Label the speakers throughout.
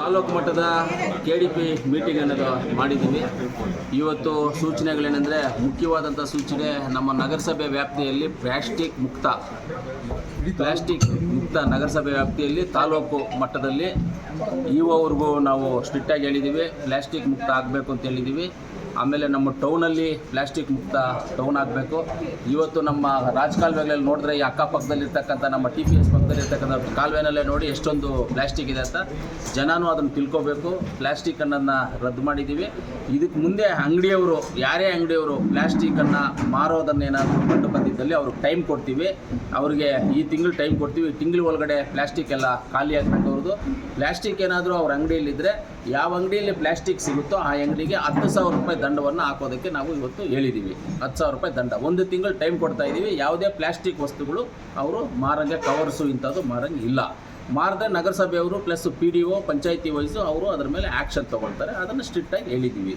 Speaker 1: ತಾಲೂಕು ಮಟ್ಟದ K D P meeting ಅನ್ನೋದು ಮಾಡಿದ್ದೀವಿ. ಇವತ್ತು ಸೂಚನೆಗಳೇನೆಂದರೆ ಮುಖ್ಯವಾದಂಥ ಸೂಚನೆ ನಮ್ಮ ನಗರಸಭೆ ವ್ಯಾಪ್ತಿಯಲ್ಲಿ ಪ್ಲಾಸ್ಟಿಕ್ ಮುಕ್ತ. ಪ್ಲಾಸ್ಟಿಕ್ ಮುಕ್ತ ನಗರಸಭೆ ವ್ಯಾಪ್ತಿಯಲ್ಲಿ ತಾಲೂಕು ಮಟ್ಟದಲ್ಲಿ ಇವವರೆಗೂ ನಾವು ಸ್ಟ್ರಿಕ್ಟಾಗಿ ಹೇಳಿದ್ದೀವಿ, ಪ್ಲಾಸ್ಟಿಕ್ ಮುಕ್ತ ಆಗಬೇಕು ಅಂತ ಹೇಳಿದ್ದೀವಿ. ಆಮೇಲೆ ನಮ್ಮ ಟೌನಲ್ಲಿ ಪ್ಲಾಸ್ಟಿಕ್ ಮುಕ್ತ ಟೌನ್ ಆಗಬೇಕು. ಇವತ್ತು ನಮ್ಮ ರಾಜಕಾಲುವೆಗಳಲ್ಲಿ ನೋಡಿದ್ರೆ ಈ ಅಕ್ಕಪಕ್ಕದಲ್ಲಿರ್ತಕ್ಕಂಥ ನಮ್ಮ ಟಿ ಪಿ ಎಸ್ ಪಕ್ಕದಲ್ಲಿರ್ತಕ್ಕಂಥ ಕಾಲುವೆನಲ್ಲೇ ನೋಡಿ ಎಷ್ಟೊಂದು ಪ್ಲಾಸ್ಟಿಕ್ ಇದೆ ಅಂತ. ಜನನೂ ಅದನ್ನು ತಿಳ್ಕೊಬೇಕು. ಪ್ಲಾಸ್ಟಿಕ್ ಅನ್ನೋದನ್ನ ರದ್ದು ಮಾಡಿದ್ದೀವಿ. ಇದಕ್ಕೆ ಮುಂದೆ ಅಂಗಡಿಯವರು, ಯಾರೇ ಅಂಗಡಿಯವರು ಪ್ಲಾಸ್ಟಿಕ್ಕನ್ನು ಮಾರೋದನ್ನೇನಾದರೂ ಕಂಡು ಬಂದಿದ್ದಲ್ಲಿ ಅವ್ರಿಗೆ ಟೈಮ್ ಕೊಡ್ತೀವಿ. ಅವರಿಗೆ ಈ ತಿಂಗಳು ಟೈಮ್ ಕೊಡ್ತೀವಿ. ತಿಂಗಳು ಒಳಗಡೆ ಪ್ಲಾಸ್ಟಿಕ್ ಎಲ್ಲ ಖಾಲಿ ಹಾಕೋರ್ದು ಪ್ಲಾಸ್ಟಿಕ್ ಏನಾದರೂ ಅವ್ರ ಅಂಗಡಿಯಲ್ಲಿದ್ದರೆ ಯಾವ ಅಂಗಡಿಯಲ್ಲಿ ಪ್ಲಾಸ್ಟಿಕ್ ಸಿಗುತ್ತೋ ಆ ಅಂಗಡಿಗೆ ಹತ್ತು ಸಾವಿರ ರೂಪಾಯಿ ದಂಡವನ್ನು ಹಾಕೋದಕ್ಕೆ ನಾವು ಇವತ್ತು ಹೇಳಿದ್ದೀವಿ ಹತ್ತು ಸಾವಿರ ರೂಪಾಯಿ ದಂಡ. ಒಂದು ತಿಂಗಳು ಟೈಮ್ ಕೊಡ್ತಾ ಇದ್ದೀವಿ ಯಾವುದೇ ಪ್ಲಾಸ್ಟಿಕ್ ವಸ್ತುಗಳು ಅವರು ಮಾರಂಗೆ ಕವರ್ಸು ಇಂಥದ್ದು ಮಾರಂಗೆ ಇಲ್ಲ. ಮಾರದೆ ನಗರಸಭೆಯವರು ಪ್ಲಸ್ ಪಿ ಡಿ ಒ ಪಂಚಾಯತಿ ವೈಸು ಅವರು ಅದರ ಮೇಲೆ ಆ್ಯಕ್ಷನ್ ತೊಗೊಳ್ತಾರೆ. ಅದನ್ನು ಸ್ಟ್ರಿಕ್ಟಾಗಿ ಹೇಳಿದ್ದೀವಿ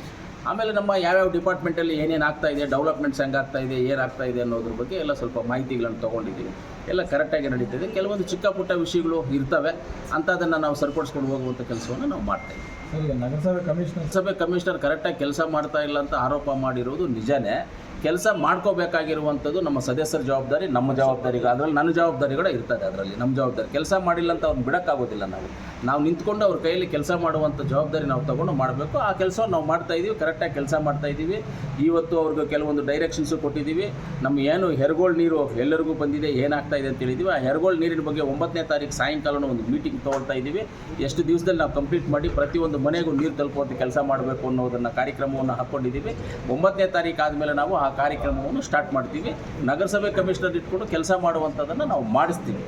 Speaker 1: ಆಮೇಲೆ ನಮ್ಮ ಯಾವ್ಯಾವ ಡಿಪಾರ್ಟ್ಮೆಂಟಲ್ಲಿ ಏನೇನು ಆಗ್ತಾ ಇದೆ ಡೆವಲಪ್ಮೆಂಟ್ಸ್ ಹೆಂಗೆ ಆಗ್ತಾ ಇದೆ ಏನಾಗ್ತಾ ಇದೆ ಅನ್ನೋದ್ರ ಬಗ್ಗೆ ಎಲ್ಲ ಸ್ವಲ್ಪ ಮಾಹಿತಿಗಳನ್ನು ತೊಗೊಂಡಿದ್ದೀವಿ. ಎಲ್ಲ ಕರೆಕ್ಟಾಗಿ ನಡೀತಿದೆ ಕೆಲವೊಂದು ಚಿಕ್ಕ ಪುಟ್ಟ ವಿಷಯಗಳು ಇರ್ತವೆ. ಅಂಥದ್ದನ್ನು ನಾವು ಸರಿಪಡಿಸ್ಕೊಂಡು ಹೋಗುವಂಥ ಕೆಲಸವನ್ನು ನಾವು ಮಾಡ್ತಾ ಇದ್ದೀವಿ.
Speaker 2: ನಗರಸಭೆ ಕಮಿಷನರ್
Speaker 1: ಸಭೆ ಕಮಿಷನರ್ ಕರೆಕ್ಟಾಗಿ ಕೆಲಸ ಮಾಡ್ತಾ ಇಲ್ಲ ಅಂತ ಆರೋಪ ಮಾಡಿರೋದು ನಿಜನೇ. ಕೆಲಸ ಮಾಡ್ಕೋಬೇಕಾಗಿರುವಂಥದ್ದು ನಮ್ಮ ಸದಸ್ಯರ ಜವಾಬ್ದಾರಿ ನಮ್ಮ ಜವಾಬ್ದಾರಿಗಳು. ಅದರಲ್ಲಿ ನನ್ನ ಜವಾಬ್ದಾರಿಗಳು ಇರ್ತದೆ ಅದರಲ್ಲಿ ನಮ್ಮ ಜವಾಬ್ದಾರಿ. ಕೆಲಸ ಮಾಡಿಲ್ಲ ಅಂತ ಅವ್ರನ್ನ ಬಿಡೋಕ್ಕಾಗೋದಿಲ್ಲ ನಾವು. ನಾವು ನಿಂತ್ಕೊಂಡು ಅವ್ರ ಕೈಯಲ್ಲಿ ಕೆಲಸ ಮಾಡುವಂಥ ಜವಾಬ್ದಾರಿ ನಾವು ತಗೊಂಡು ಮಾಡಬೇಕು. ಆ ಕೆಲಸವನ್ನು ನಾವು ಮಾಡ್ತಾ ಇದ್ದೀವಿ ಕರೆಕ್ಟಾಗಿ ಕೆಲಸ ಮಾಡ್ತಾ ಇದ್ದೀವಿ. ಇವತ್ತು ಅವ್ರಿಗೆ ಕೆಲವೊಂದು ಡೈರೆಕ್ಷನ್ಸು ಕೊಟ್ಟಿದ್ದೀವಿ. ನಮ್ಮ ಏನು ಹೆರ್ಗೋಳ್ ನೀರು ಎಲ್ಲರಿಗೂ ಬಂದಿದೆ, ಏನಾಗ್ತಾ ಇದೆ ಅಂತ ಹೇಳಿದ್ದೀವಿ. ಆ ಹೆರ್ಗೋಳ್ ನೀರಿನ ಬಗ್ಗೆ ಒಂಬತ್ತನೇ ತಾರೀಕು ಸಾಯಂಕಾಲ ಒಂದು ಮೀಟಿಂಗ್ ತೊಗೊಳ್ತಾ ಇದ್ದೀವಿ. ಎಷ್ಟು ದಿವಸದಲ್ಲಿ ನಾವು ಕಂಪ್ಲೀಟ್ ಮಾಡಿ ಪ್ರತಿಯೊಂದು ಮನೆಗೂ ನೀರು ತಲುಪುವಂಥ ಕೆಲಸ ಮಾಡಬೇಕು ಅನ್ನೋದನ್ನು ಕಾರ್ಯಕ್ರಮವನ್ನು ಹಾಕ್ಕೊಂಡಿದ್ದೀವಿ ಒಂಬತ್ತನೇ ತಾರೀಕು ಆದಮೇಲೆ ನಾವು ಆ ಕಾರ್ಯಕ್ರಮವನ್ನು ಸ್ಟಾರ್ಟ್ ಮಾಡ್ತೀವಿ. ನಗರಸಭೆ ಕಮಿಷನರ್ ಇಟ್ಕೊಂಡು ಕೆಲಸ ಮಾಡುವಂಥದ್ದನ್ನು ನಾವು ಮಾಡಿಸ್ತೀವಿ.